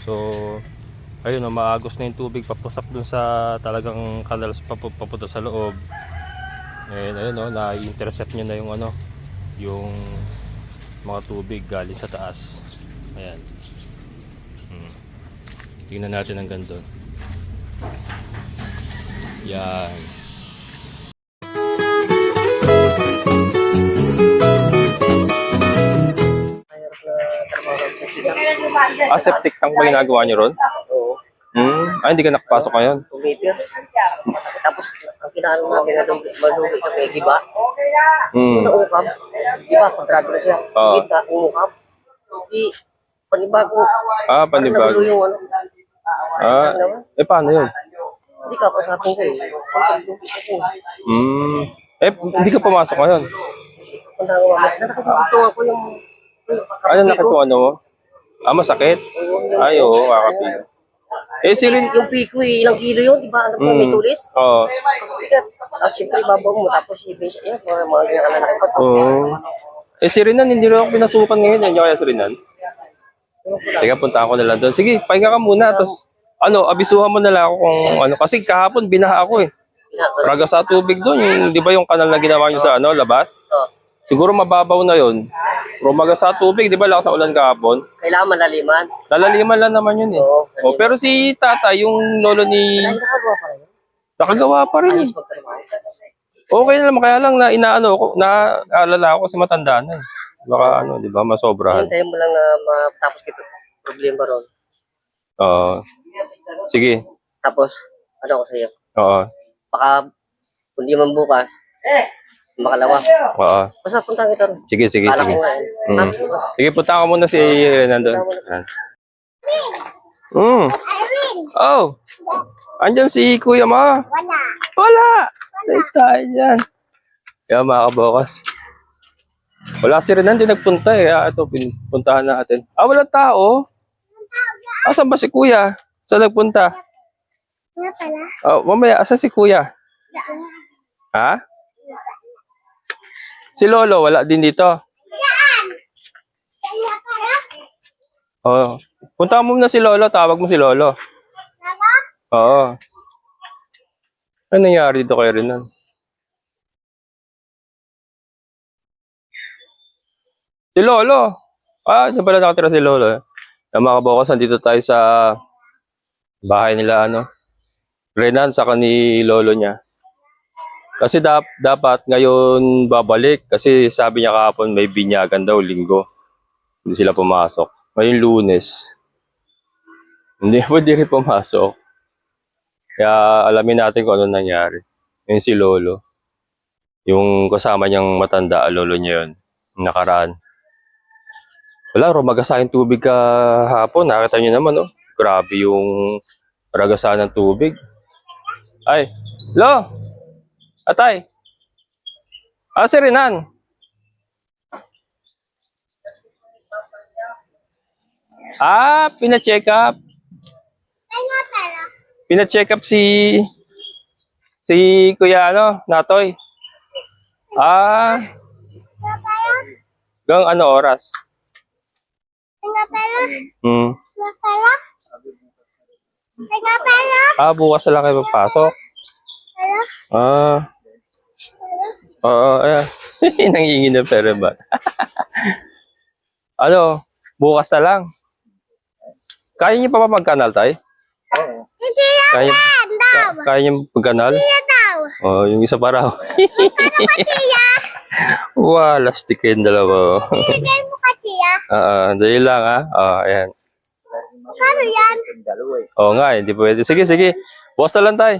So, ayun, no, maagos na yung tubig papusap dun sa talagang kanal papu- papunta sa loob. And ayun, no, na-intercept nyo na yung ano, yung mga tubig galing sa taas. Ayan. Hmm. Tingnan natin ang ganda. Yan. Ah, septic tank ba ginagawa nyo ron? Oo. Hmm. Ah, hindi ka nakapasok ngayon. 2 meters. Tapos, ang kinaano mo, malubi sa may giba. Hmm. Naukap. Giba, kontrado na siya. Oo. Kita, uukap. Di, panibago. Ah, panibago. Nagulo yung ano. Ah, eh paano yun? Hindi ka, pasapin ko eh. Hmm. Eh, hindi ka pumasok ngayon. Punta ko, nakakatuwa ko yung Ano nakatuwa ano mo? Ah, masakit? Ay, oo, kakapin. Eh, si Rin... Yung piko eh, ilang kilo yun, di ba? Ano pa, may Hmm. tulis? Oo. Tapos siyempre, babaw mo. Tapos ibig siya, yan, mga mga ganyan kalalaki pa to. Oo. Eh, si Rinan, hindi rin ako pinasukan ngayon. Yan kaya si Rinan. Teka, punta ako na lang doon. Sige, pahinga ka muna. Tapos, ano, abisuhan mo na lang ako kung ano. Kasi kahapon, binaha ako eh. Raga sa tubig doon. Yung, di ba yung kanal na ginawa niyo sa ano, labas? Oh. Siguro mababaw na yon. Pero sa tubig, di ba lakas sa ulan kahapon? Kailangan malaliman. Lalaliman lang naman yun eh. Oo, Oh, pero si tata, yung lolo ni... Ay, nakagawa pa rin. Nakagawa pa rin eh. Okay na naman, kaya lang na inaano ko, naalala ako kasi matanda na eh. Baka ano, di ba, masobrahan. Hintayin mo lang na matapos kito. Problema ron. Oo. sige. Tapos, ano ko sa'yo? Oo. Baka, kung di man bukas, makalawa. Oo. Basta punta kita ron. Sige, sige, Kala sige. ko eh. Mm. Sige, punta ka muna si Renando. Yan. Mm. Oh. Andyan si Kuya Ma. Wala. Wala. Wala. tayo dyan. Kaya mga kabokas. Wala si Renan, di nagpunta eh. Kaya ito, puntahan natin. Ah, wala tao. Asan ba si Kuya? Saan nagpunta? Nga pala. Oh, mamaya, asan si Kuya? Ha? Si Lolo, wala din dito. Pala. Oh. Punta mo na si Lolo, tawag mo si Lolo. Mama? Oo. Ano nangyari dito kay Renan? Si Lolo. Ah, dyan pala nakatira si Lolo. Eh. Yung mga kabokas, nandito tayo sa bahay nila, ano, Renan, saka ni Lolo niya. Kasi dap dapat ngayon babalik kasi sabi niya kahapon may binyagan daw linggo. Hindi sila pumasok. Ngayon lunes. Hindi pwede rin pumasok. Kaya alamin natin kung ano nangyari. Yun si Lolo. Yung kasama niyang matanda, lolo niya yun. Nakaraan. Wala, rumagasa yung tubig kahapon. Nakita niyo naman, oh. Grabe yung ragasa ng tubig. Ay, Lo! Atay! Ah, si Renan! Ah, pina-check up. Pina-check up si si Kuya ano, Natoy. Ah, gang ano oras? Nga pala. Hmm. Nga pala. Ay, nga pala. Ah, bukas na lang kayo papasok. Pala. Ah. Oo, ayan. Nangingi na pera ba? ano, bukas na lang. Kaya niyo pa ba magkanal, tay? Hindi yan Kaya, daw. kaya niyo magkanal? Hindi daw. Oh, yung isa pa raw. Tiya. Wala, stick yung dalawa. oh. Bigay mo ka, tiya. Ah, ah, dali lang ah. Ah, ayan. Kano yan? Oo nga, eh, hindi pwede. Sige, sige. Bukas na lang tayo.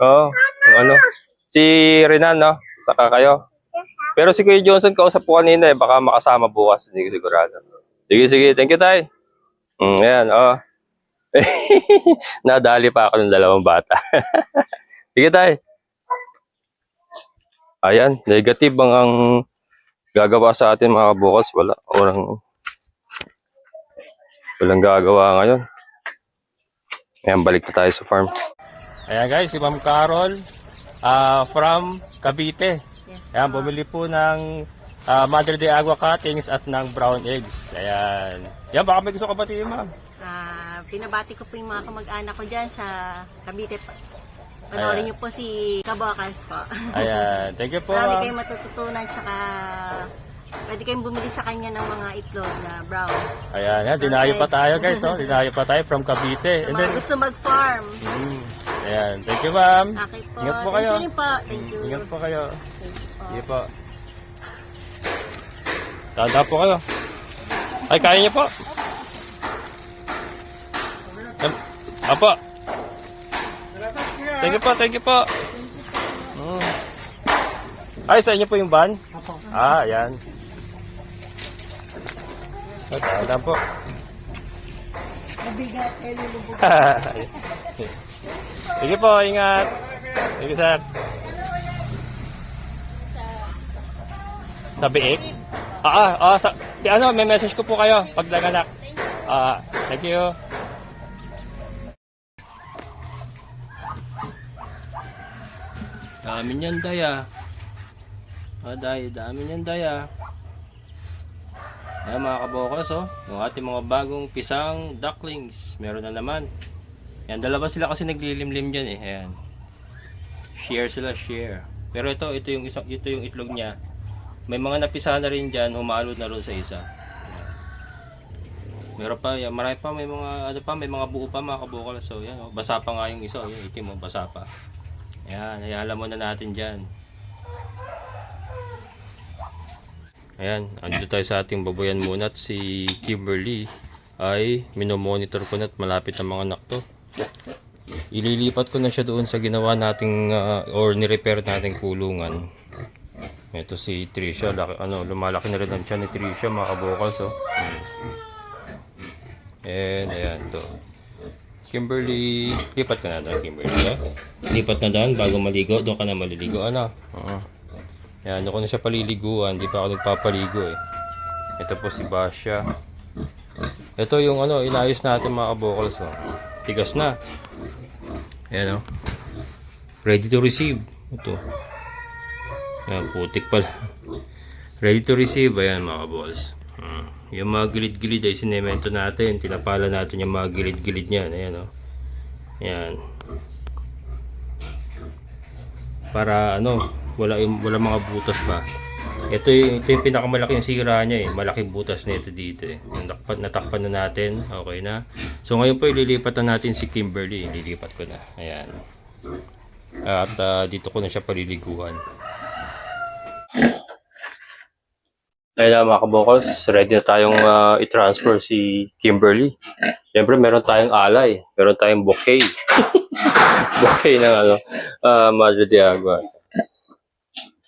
Oo. yung ano. Si Renan, no? Saka kayo. Pero si Kuya Johnson, kausap ko kanina eh. Baka makasama bukas. Hindi ko sigurado. Sige, sige. Thank you, tay. Mm, ayan, oo. Nadali pa ako ng dalawang bata. sige, tay. Ayan, negative ang, ang gagawa sa atin mga kabukas. Wala. Walang, walang gagawa ngayon. Ayan, balik na tayo sa farm. Ayan guys, si Ma'am Carol ah, from Cavite. Ayan, bumili po ng ah, Madre de Agua cuttings at ng brown eggs. Ayan. Yan, baka may gusto ka batiin, ma'am. Ah, pinabati ko po yung mga kamag-anak ko dyan sa Cavite. Panoorin niyo po si Kabokals po. Ayan. Thank you po, Marami kayong matututunan tsaka pwede kayong bumili sa kanya ng mga itlog na brown. Ayan, yan. Dinayo pa tayo, guys. Oh. Dinayo pa tayo from Cavite. Sa And mga then, gusto mag-farm. mm, ayan. Thank you, ma'am. Okay po. Ingat po Thank kayo. you rin po. Thank you. Ingat po kayo. Thank you po. Sige po. Tanda po kayo. Ay, kaya niyo po. Em, Apo. Thank you po, thank you po. Mm. Ay, sa inyo po yung van? Ah, yan. Ay, Tanda po. Sige po, ingat. Sige, sir. Sa biik? Ah, ah, ah, sa, ano, may message ko po kayo pag nanganak. Ah, thank you. Dami niyan, daya. Ah, daya, dami niyan, daya. Ayan mga kabokas, oh. Yung ating mga bagong pisang ducklings. Meron na naman. Yan, dalawa sila kasi naglilimlim dyan eh. Ayan. Share sila, share. Pero ito, ito yung, isa, ito yung itlog niya. May mga napisa na rin dyan, humalot na rin sa isa. Ayan. Meron pa, yan, marami pa, may mga, ano pa, may mga buo pa mga kabukal. So, yan, oh, basa pa nga yung isa, oh, yung itim, oh, basa pa. Ayan, hayala muna natin dyan. Ayan, andito tayo sa ating baboyan muna at si Kimberly ay minomonitor ko na at malapit ang mga anak to. Ililipat ko na siya doon sa ginawa nating ah, or ni-repair nating kulungan. Ito si Trisha, laki, ano, lumalaki na rin ang tiyan ni Trisha mga kabukals oh. And ayan to. Kimberly, lipat ka na doon Kimberly. Oh. Lipat na doon bago maligo, doon ka na maliligo. Ano? Oo. Yan, doon ko na siya paliliguan, hindi pa ako nagpapaligo eh. Ito po si Basha. Ito yung ano, inayos natin mga kabukals oh. Tigas na. Ayan oh. Ready to receive. Ito. Ayan, putik pala. Ready to receive. Ayan mga kabukals. Hmm. Yung mga gilid-gilid ay sinemento natin. Tinapala natin yung mga gilid-gilid niyan. Ayan oh. Ayan. Para ano, wala yung, wala mga butas pa. Ito yung, ito yung pinakamalaking sira niya eh. Malaking butas nito dito eh. Natakpan, natakpan na natin. Okay na. So ngayon po ililipat na natin si Kimberly. Ililipat ko na. Ayan. At ah, dito ko na siya paliliguan. Ayun na mga kabokals, ready na tayong ah, i-transfer si Kimberly. Siyempre meron tayong alay, meron tayong bouquet. bouquet ng ano, uh, Madre de Agua.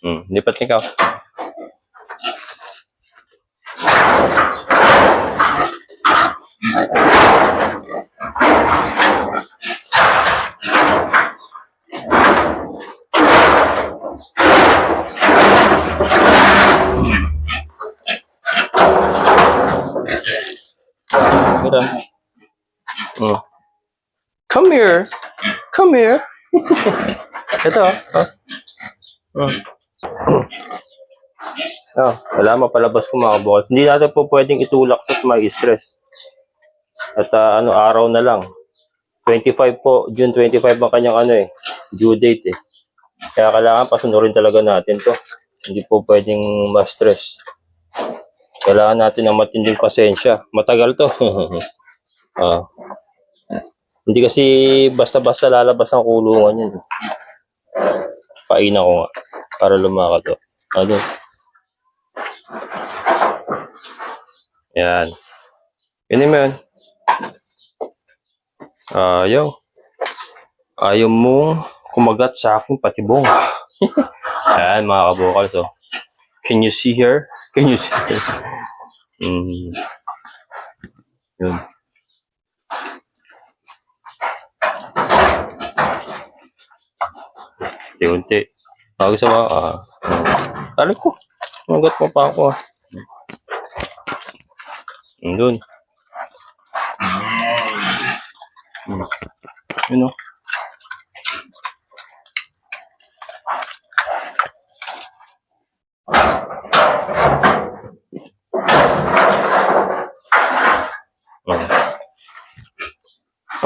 Hmm, lipat ikaw. Hmm. Come here. Come here. Ito. Oh. Hmm. Oh, wala mapalabas ko mga balls. Hindi natin po pwedeng itulak at may stress. At ah, ano, araw na lang. 25 po, June 25 ang kanyang ano eh, due date eh. Kaya kailangan pasunurin talaga natin to. Hindi po pwedeng ma-stress. Kailangan natin ng matinding pasensya. Matagal to. Ah. Hindi kasi basta-basta lalabas ang kulungan yun. Paina ko nga para lumakad to. Ano? Yan. Yun mo yun. Ayaw. Ayaw mong kumagat sa aking patibong. Yan mga kabukal. So, can you see her? Can you see her? Mm. Yun. Unti-unti. Bago sa mga, ah, Tali ko. Magat mo pa ako ah. Doon. Hmm. Yun o. Oh.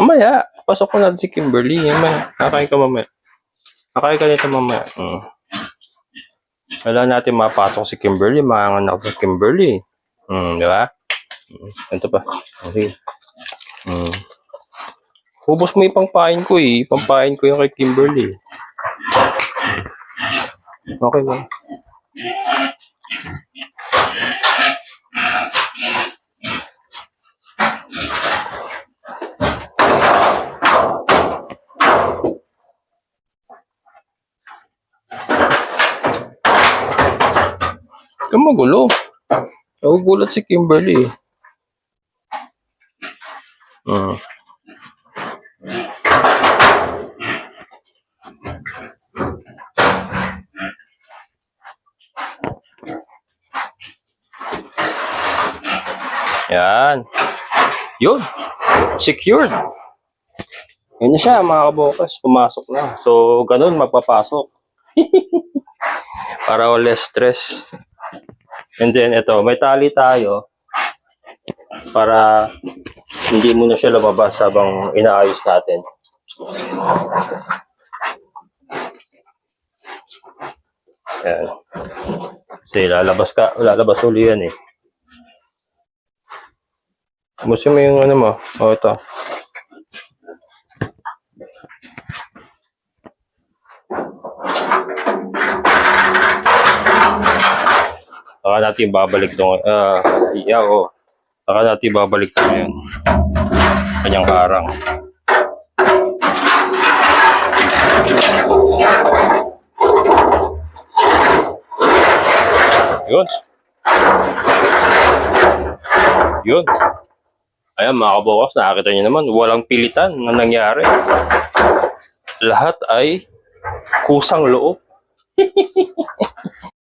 Mamaya, pasok ko natin si Kimberly. Mamaya, kakain ka mamaya. Kakain ka nito mamaya. Mm. Wala natin mapasok si Kimberly, mga anak sa Kimberly. Mm, di ba? Mm. Ito pa. Okay. Mm. Ubus mo yung pangpain ko eh. Pampain ko yung kay Kimberly. Okay ba? Kang magulo. Nagugulat si Kimberly. Mm. Yan. Yun. Secured. Yun na siya, mga kabokas. Pumasok na. So, ganun, magpapasok. Para less stress. And then, ito, may tali tayo para hindi muna siya lumabas habang inaayos natin. Ayan. Kasi lalabas ka, lalabas uli yan eh. Musin mo yung ano mo. O, ito. Saka natin babalik doon. Ah, iya, o. Saka natin babalik ito ngayon. Kanyang karang. Yun. Yun. Ayan mga kabukas, nakakita nyo naman, walang pilitan na nangyari. Lahat ay kusang loob.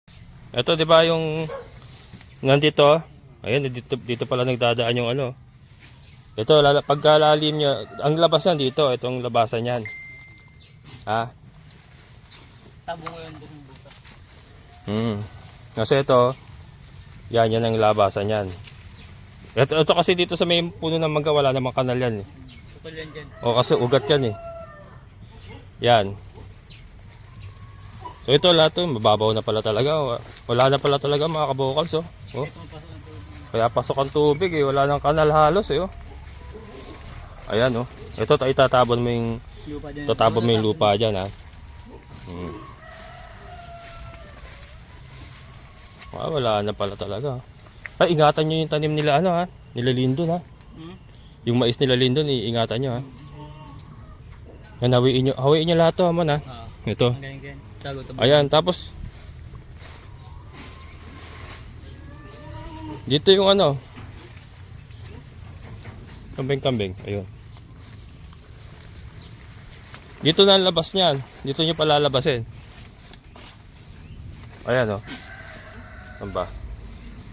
Ito, di ba yung nandito, ayan, dito, dito pala nagdadaan yung ano. Ito, lala, pagkalalim niya, ang labas niyan dito, itong labasan niyan. Ha? Tabo mo yung buong buta. Hmm. Kasi ito, yan, yan ang labasan yan. Ito, ito kasi dito sa may puno ng mangga, wala namang kanal yan. Eh. Putol yan dyan. O kasi ugat yan eh. Yan. So ito lahat to, mababaw na pala talaga. Wala na pala talaga mga kabukals oh. oh. Kaya pasok ang tubig eh, wala nang kanal halos eh oh. Ayan oh. Ito ta- itatabon mo yung tatabon mo yung lupa diyan ha. Hmm. Ah, wala na pala talaga. Ay, ingatan nyo yung tanim nila ano ha. Nila Lindon ha. Hmm? Yung mais nila Lindon, iingatan nyo ha. Yan, hawiin nyo, hawiin nyo lahat to, man ha. Ah, Ito. Tago to. Ayan, tapos dito yung ano kambing-kambing, ayun. Dito na ang labas niyan. Dito nyo palalabasin. Ayan oh. Ano ba?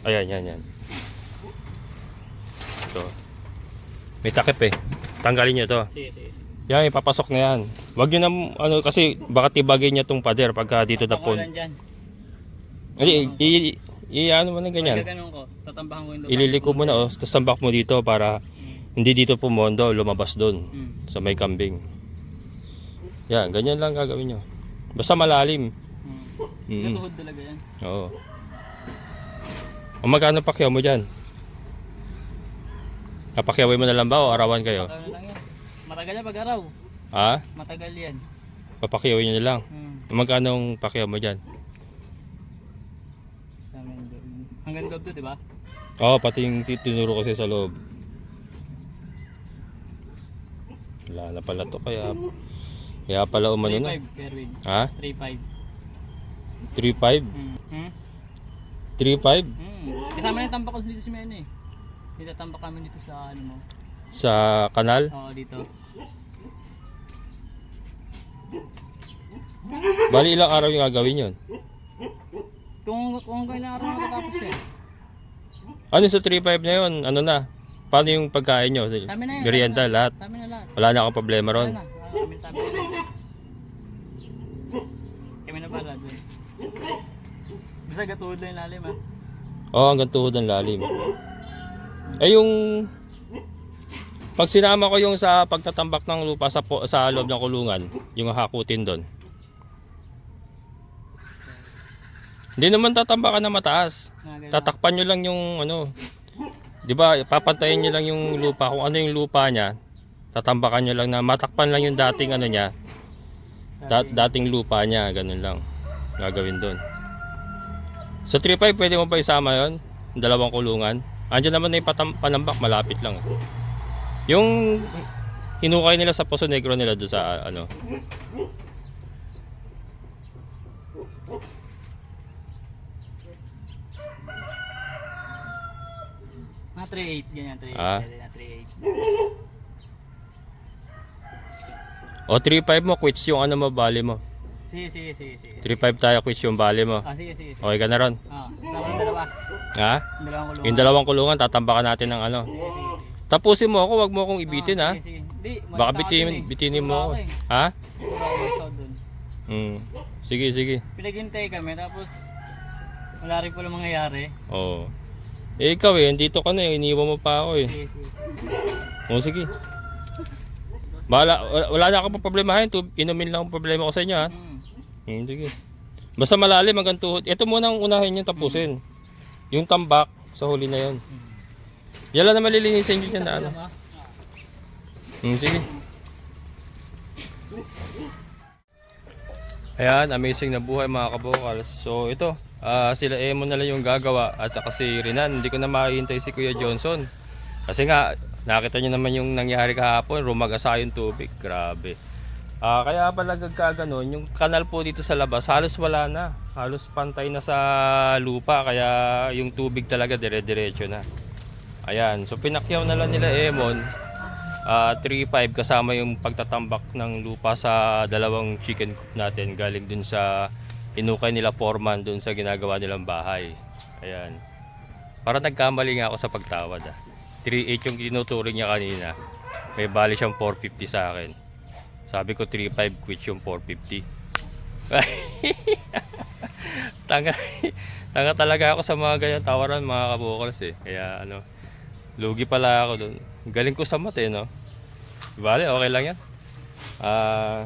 Ayan, yan, yan. Ito. May takip eh. Tanggalin nyo to. Sige, sige. Yan, ipapasok na yan. Wag nyo na, ano, kasi baka tibagin niya tong pader pagka dito na po. Hindi, i, i, i, ano mo na ganyan. Ko, tatambahan ko yung. Ililiko mo na, oh. Tapos tambak mo dito para hindi dito pumondo, lumabas doon. Hmm. Sa may kambing. Yan, ganyan lang gagawin nyo. Basta malalim. Hmm. Mm. Katuhod talaga yan. Oo. O magkano pakyaw mo dyan? Kapakyawin mo na lang ba o arawan kayo? Ano lang. Matagal yan pag araw. Ha? Matagal yan. Papakyawin nyo na lang. Hmm. Magkano ang pakyaw mo dyan? Hanggang loob to, di ba? Oo, pati yung tinuro kasi sa loob. Wala na pala to kaya kaya pala umano na. 3.5, Kerwin. Ha? 3.5. 3.5? Hmm. Hmm? 3.5 Hmm. Kasama na yung tambak ko dito si Meno eh. Dito tambak kami dito sa ano mo. sa kanal? Oo, dito. Bali ilang araw yung gagawin yun? Kung kung kailan araw natatapos yan. Ano sa 3.5 na yun? Ano na? Paano yung pagkain nyo? Sa amin na yan. Merienda, lahat? Sa amin na lahat. Wala na akong problema Wala ron. na. Ah, Kami na rin. Kami na pala dun. Basta gatuhod lang yung lalim ah. Oo, oh, hanggang tuhod ang lalim. Eh yung Pag sinama ko yung sa pagtatambak ng lupa sa po, sa loob ng kulungan, yung hakutin doon. Hindi naman tatambakan na mataas. Tatakpan nyo lang yung ano. 'Di ba? Papantayin nyo lang yung lupa kung ano yung lupa niya. Tatambakan nyo lang na matakpan lang yung dating ano niya. Da- dating lupa niya, ganun lang. Gagawin doon. Sa 3.5 pwede mo pa isama 'yon, dalawang kulungan. Andiyan naman na yung patam- panambak, malapit lang. Yung hinukay nila sa Poso Negro nila doon sa ano. Mga 3.8, ganyan, 3.8. Ah. Pwede na 3.8. O 3.5 mo, quits yung ano mo, bali mo. Sige, sige, sige, sige. 3.5 tayo, quits yung bali mo. Ah, sige, sige. sige. Okay ka na ron? Ah, sama ng dalawa. Ha? Yung dalawang kulungan. Yung dalawang kulungan, tatambakan natin ng ano. Sige, sige, sige. Tapusin mo ako, wag mo akong ibitin ha. Ah, Sige, sige. Di, Baka bitinin, dun eh. bitinin mo ako. eh. Ha? Sobra ako sound dun. Hmm. Sige, sige. Pinaghintay kami, tapos wala rin pala mangyayari. Oo. Eh ikaw eh, dito ka na eh, iniwan mo pa ako eh. O sige. Bahala, wala, wala na akong problemahin. Inumin lang ang problema ko sa inyo ha. Hmm. Hmm, sige. Basta malalim hanggang tuhod. Ito muna ang unahin yung tapusin. Yung tambak, sa huli na yun. Yan lang na malilinisin nyo dyan na ano. Hmm, sige. Ayan, amazing na buhay mga kabokals. So ito, ah, sila Emo na lang yung gagawa at saka si Rinan. Hindi ko na mahihintay si Kuya Johnson. Kasi nga, nakita nyo naman yung nangyari kahapon, rumagasa yung tubig. Grabe. Ah, kaya pala gagaganon, yung kanal po dito sa labas, halos wala na. Halos pantay na sa lupa, kaya yung tubig talaga dire-diretso na. Ayan, so pinakyaw na lang nila Emon. Ah, 3.5 kasama yung pagtatambak ng lupa sa dalawang chicken coop natin galing dun sa inukay nila foreman dun sa ginagawa nilang bahay. Ayan. Para nagkamali nga ako sa pagtawad ah. 3.8 yung tinuturing niya kanina. May bali siyang 450 sa akin. Sabi ko 3.5 quit yung 450. tanga, tanga talaga ako sa mga ganyan tawaran mga kabukals eh. Kaya ano, lugi pala ako dun. Galing ko sa mate no. Bale, okay lang yan. Ah,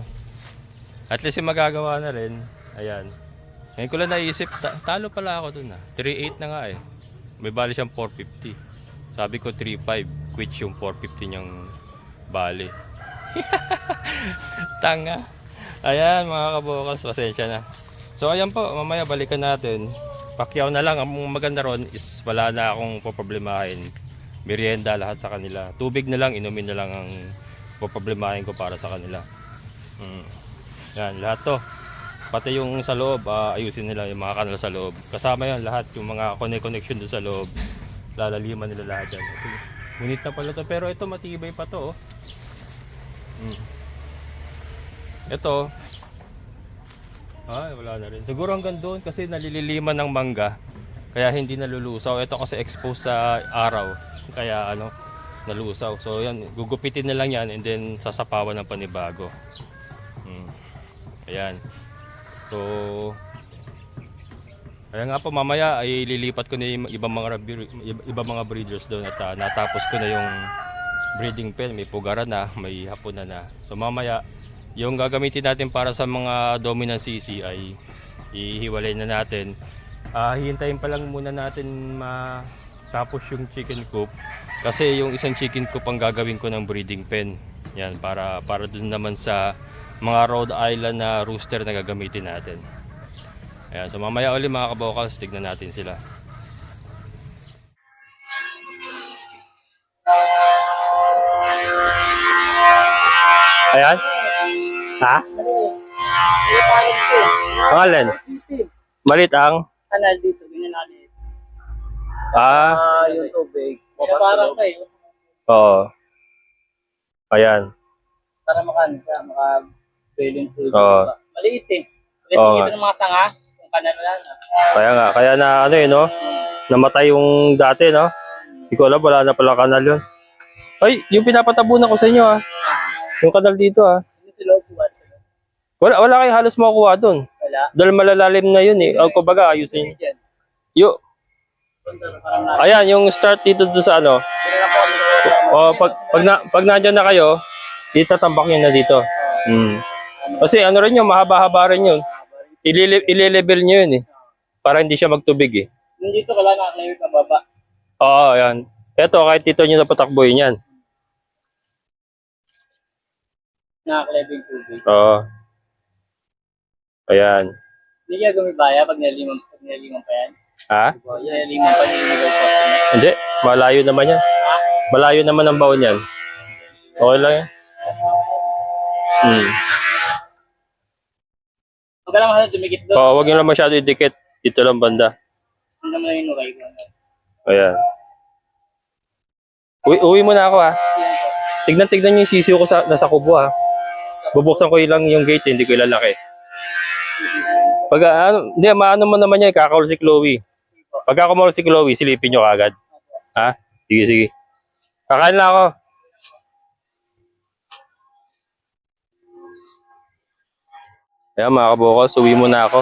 at least magagawa na rin. Ayan. Ngayon ko lang naisip, ta- talo pala ako dun ah. 3.8 na nga eh. May bali siyang 450. Sabi ko 3.5, quit yung 450 niyang bali. Tanga. Ayan mga kabukas, pasensya na. So ayan po, mamaya balikan natin. Pakyaw na lang, ang maganda ron is wala na akong poproblemahin. Merienda lahat sa kanila. Tubig na lang, inumin na lang ang poproblemahin ko para sa kanila. Mm. Yan, lahat to. Pati yung sa loob, ah, ayusin nila yung mga kanal sa loob. Kasama yan lahat, yung mga connect connection doon sa loob. Lalaliman nila lahat yan. Ito, Ngunit na pala to, pero ito matibay pa to. Oh. Mm. Ito, ay wala na rin. Siguro hanggang doon kasi nalililiman ng mangga. Kaya hindi nalulusaw. Ito kasi exposed sa araw. Kaya ano, nalusaw. So yan, gugupitin na lang yan and then sasapawan ng panibago. Hmm. Ayan. So, kaya nga po mamaya ay lilipat ko na yung ibang mga ibang mga breeders doon at ah, natapos ko na yung breeding pen, may pugara na, may hapon na na. So mamaya yung gagamitin natin para sa mga dominant CC ay ihiwalay na natin. Ah, hihintayin pa lang muna natin matapos yung chicken coop kasi yung isang chicken coop ang gagawin ko ng breeding pen. Yan para para dun naman sa mga Rhode Island na rooster na gagamitin natin. Ayan, so mamaya ulit mga kabokals, tignan natin sila. Ayan. Ha? Pangalan? Malit ang? Kanal dito, ganyan natin. Ah, Ah, yung tubig. Kaya parang eh. oo. Ayan. Para makan, siya, maka feeling food. Oo. Maliit eh. Kasi Oo. oh, ng mga sanga, yung kanal wala na. Kaya nga, kaya na ano eh, no? Namatay yung dati, no? Hindi ko alam, wala na pala kanal yun. Ay, yung pinapatabunan ko sa inyo, ah. Yung kanal dito, ah. Wala, wala kayo halos makukuha doon. Wala. Dahil malalalim na yun, eh. O, kumbaga, ayusin. Diyan. Yo, Parang na. ayan, yung start dito doon sa ano. Meron ako, O, pag, pag, na, pag nandyan na kayo, dito tambak nyo na dito. Hmm. Kasi ano rin yun, mahaba-haba rin yun. Ilile, ile-level nyo yun eh. Para hindi siya magtubig eh. Yung dito wala nakaklayo sa baba. Oo, yan. Eto, kahit dito nyo na patakbuhin yan. Nakaklayo yung tubig. Oo. Ayan. Hindi kaya gumibaya pag niliman, pag niliman pa yan. Ha? Pag niliman pa niliman pa. Hindi. Malayo naman yan. Malayo naman ang baon yan. Okay lang yan. Hmm. Huwag ka lang masyado dumikit doon. Oo, huwag nyo lang masyado idikit. Dito lang banda. Hindi mo lang yung nukay ko. Ayan. Uwi, uwi muna ako ha. Tignan-tignan nyo yung sisiyo ko sa, nasa kubo ha. Bubuksan ko lang yung gate, hindi ko ilalaki. Pag ah, ano, hindi, maano mo naman yan, kakawal si Chloe. Pag ako si Chloe, silipin nyo kagad. Ha? Sige, sige. Kakain na ako. Ayan mga kabukos, uwi muna ako.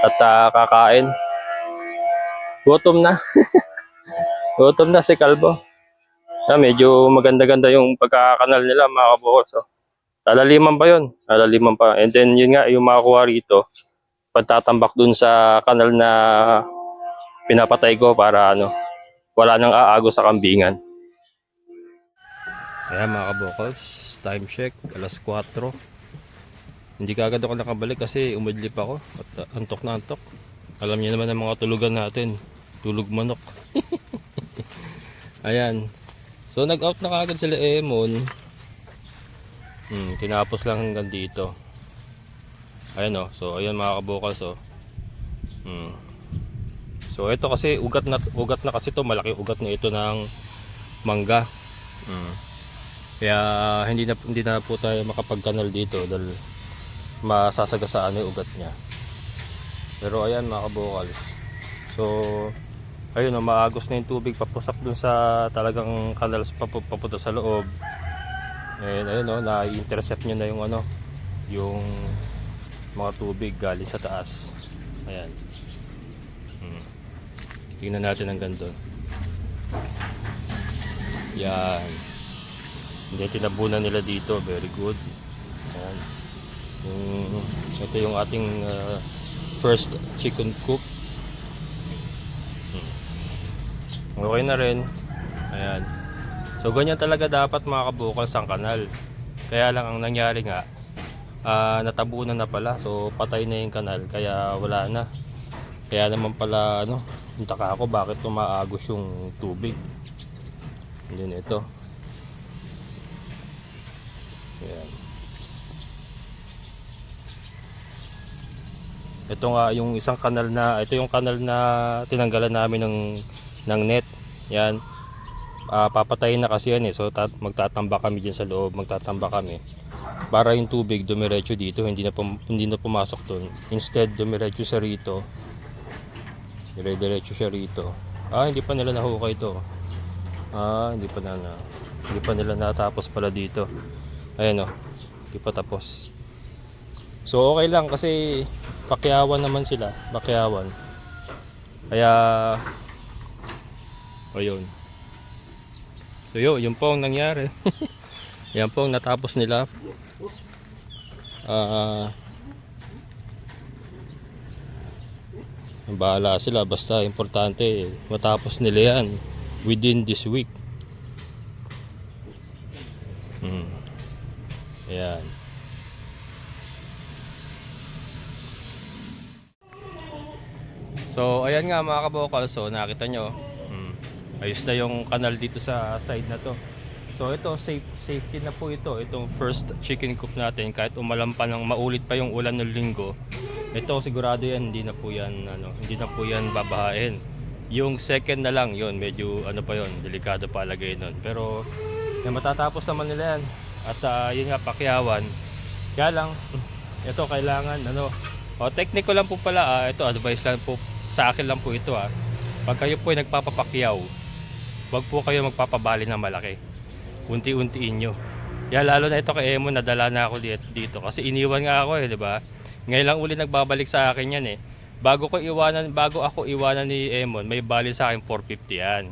At ah, kakain. Gutom na. Gutom na si Kalbo. Ah, medyo maganda-ganda yung pagkakakanal nila mga kabukos. Oh. Lalaliman pa yun. Lalaliman pa. And then yun nga, yung makuha rito, pagtatambak dun sa kanal na pinapatay ko para ano, wala nang aago sa kambingan. Ayan mga kabukos, time check, alas 4. Hindi ka agad ako nakabalik kasi umidlip ako at uh, antok na antok. Alam niyo naman ang mga tulugan natin, tulog manok. Ayan. So nag-out na kaagad sila Emon. Hmm, tinapos lang hanggang dito. Ayan oh. So ayan mga kabukals oh. Hmm. So ito kasi ugat na ugat na kasi to malaki ugat na ito ng mangga. Hmm. Kaya hindi na hindi na po tayo makapagkanal dito dahil masasagasaan yung ugat niya. Pero ayan mga kabukals. So ayun oh, maagos na yung tubig papusap dun sa talagang kanal papunta sa loob. And ayun oh, na-intercept niya na yung ano, yung mga tubig galing sa taas. Ayan. Hmm. Tingnan natin ang ganito. Yan. Hindi tinabunan nila dito. Very good. Yung, ito yung ating uh, first chicken coop. Hmm. Okay na rin. Ayan. So ganyan talaga dapat mga kabukal sa kanal. Kaya lang ang nangyari nga, ah, natabunan na pala. So patay na yung kanal kaya wala na. Kaya naman pala ano, taka ako bakit tumaagos yung tubig. Na ito. Ayan. Ito nga yung isang kanal na, ito yung kanal na tinanggalan namin ng ng net. Yan. Ah, papatayin na kasi yan eh. So tat, magtatambak kami diyan sa loob, magtatambak kami. Para yung tubig dumiretso dito, hindi na pum, hindi na pumasok doon. Instead dumiretso sa rito. Dire-diretso siya rito. Ah, hindi pa nila nahukay ito. Ah, hindi pa na hindi pa nila natapos pala dito. Ayan oh. Hindi pa tapos. So okay lang kasi pakyawan naman sila, pakyawan. Kaya ayun. So yun, yun po ang nangyari. Yan po ang natapos nila. Ah bahala sila basta importante matapos nila yan within this week. Hmm. Ayan. So, ayan nga mga kabokal. So, nakita nyo. Hmm. Ayos na yung kanal dito sa side na to. So, ito, safe, safety na po ito. Itong first chicken coop natin. Kahit umalam pa ng maulit pa yung ulan ng linggo. Ito, sigurado yan. Hindi na po yan, ano, hindi na po yan babahain. Yung second na lang, yon medyo, ano pa yon delikado pa lagay nun. Pero, yan, matatapos naman nila yan. At, ah, yun nga, pakyawan. Kaya lang, ito, kailangan, ano, o, technique ko lang po pala, ah, ito, advice lang po, sa akin lang po ito, ah. Pag kayo po ay nagpapapakyaw, wag po kayo magpapabali ng malaki. Unti-untiin nyo. Yan, lalo na ito kay Emo, nadala na ako di- dito. Kasi iniwan nga ako eh, di ba? Ngayon lang uli nagbabalik sa akin yan eh. Bago ko iwanan, bago ako iwanan ni Emon, may bali sa akin 450 yan.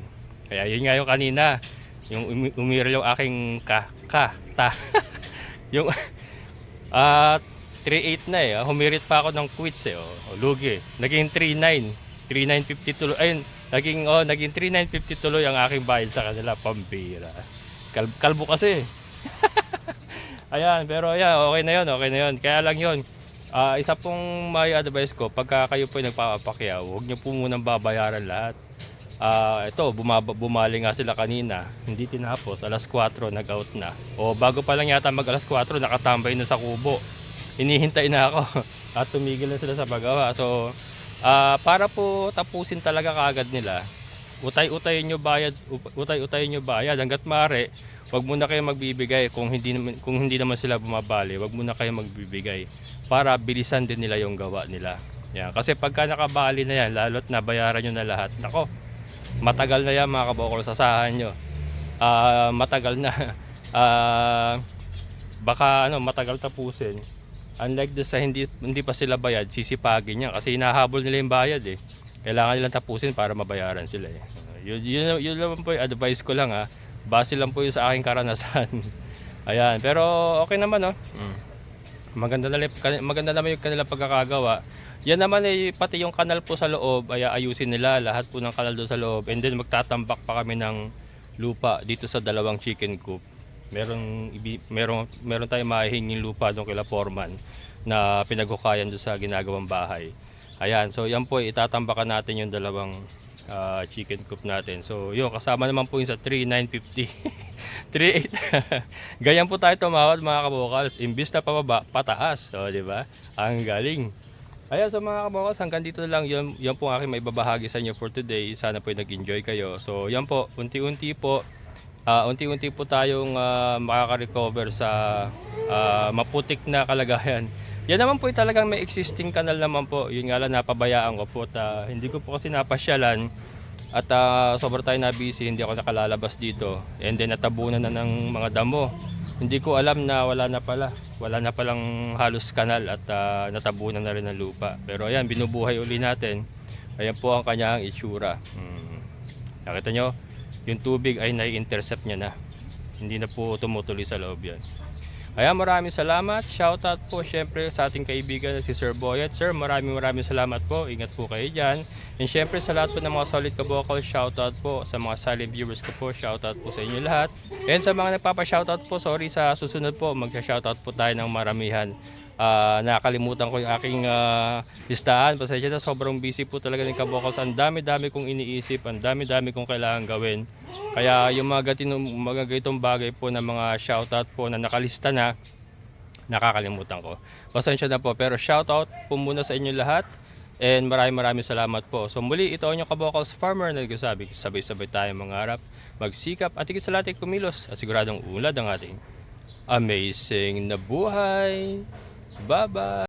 Kaya yun nga yung kanina. Yung umi- umiral yung aking ka, ka, ta. yung, ah, 3.8 na eh. Ah, Humirit pa ako ng quits eh. Oh, oh, lugi. Naging 3.9. 3.950 tuloy. Ayun, naging, oh, naging 3.950 tuloy ang aking bayad sa kanila. Pambira. Kal kalbo kasi. Ayan, pero ayan, okay na yun, okay na yun. Kaya lang yun, ah, isa pong may advice ko, pagka kayo po nagpapakyaw, huwag nyo po munang babayaran lahat. Ah, ito, bumaba, bumali nga sila kanina, hindi tinapos, alas 4 nag-out na. O bago pa lang yata mag alas 4, nakatambay na sa kubo. Hinihintay na ako at tumigil na sila sa paggawa. So, ah, para po tapusin talaga kaagad nila, utay-utayin nyo bayad, utay-utayin nyo bayad hanggat maaari, wag muna kayo magbibigay kung hindi kung hindi naman sila bumabali, wag muna kayo magbibigay para bilisan din nila yung gawa nila. Yan, kasi pagka nakabali na yan, lalo't nabayaran nyo na lahat. Nako, matagal na yan mga kabokol, sasahan nyo. Ah, matagal na. Ah, baka ano, matagal tapusin. Unlike doon sa hindi hindi pa sila bayad, sisipagin niya kasi hinahabol nila yung bayad eh. Kailangan nilang tapusin para mabayaran sila eh. Yun, yun, yun lang po yung advice ko lang ha. Base lang po yun sa aking karanasan. Ayan, pero okay naman no. Mm. Maganda na maganda naman yung kanilang pagkakagawa. Yan naman eh pati yung kanal po sa loob ay ayusin nila lahat po ng kanal doon sa loob and then magtatambak pa kami ng lupa dito sa dalawang chicken coop. Meron meron meron tayong mahihinging lupa doon kila Foreman na pinaghukayan doon sa ginagawang bahay. Ayan, so yan po itatambakan natin yung dalawang ah, chicken coop natin. So yun, kasama naman po yung sa 3,950. 3,800. Ganyan po tayo tumawad mga kabukals. Imbis na pababa, pataas. So, di ba? Ang galing. Ayan, so mga kabukals, hanggang dito lang. Yan, yan po ang aking maibabahagi sa inyo for today. Sana po nag-enjoy kayo. So, yan po, unti-unti po. Ah, unti-unti po tayong ah, makaka-recover sa ah, maputik na kalagayan. Yan naman po talagang may existing kanal naman po. Yun nga lang napabayaan ko po at ah, hindi ko po kasi napasyalan at uh, sobrang tayo na busy, hindi ako nakalalabas dito. And then natabunan na ng mga damo. Hindi ko alam na wala na pala. Wala na palang halos kanal at ah, natabunan na rin ng lupa. Pero ayan, binubuhay uli natin. Ayan po ang kanyang itsura. Hmm. Nakita nyo? Yung tubig ay nai-intercept niya na. Hindi na po tumutuloy sa loob yan. Ayan, maraming salamat. Shoutout po syempre sa ating kaibigan na si Sir Boyet. Sir, maraming maraming salamat po. Ingat po kayo dyan. And syempre sa lahat po ng mga solid kabokal, shoutout po. Sa mga silent viewers ko po, shoutout po sa inyo lahat. And sa mga nagpapa-shoutout po, sorry sa susunod po, mag-shoutout po tayo ng maramihan. Ah, nakakalimutan ko yung aking ah, listahan. Pasensya na, sobrang busy po talaga ng kabokals. Ang dami-dami kong iniisip, ang dami-dami kong kailangan gawin. Kaya yung mga, gatinong, mga ganitong bagay po na mga shoutout po na nakalista na, nakakalimutan ko. Pasensya na po, pero shoutout po muna sa inyo lahat. And maraming maraming salamat po. So muli, ito ang inyong kabokals farmer na nagsasabi, sabay-sabay tayo mangarap, magsikap at higit sa lahat kumilos at siguradong ulad ang ating amazing na buhay. Bye-bye!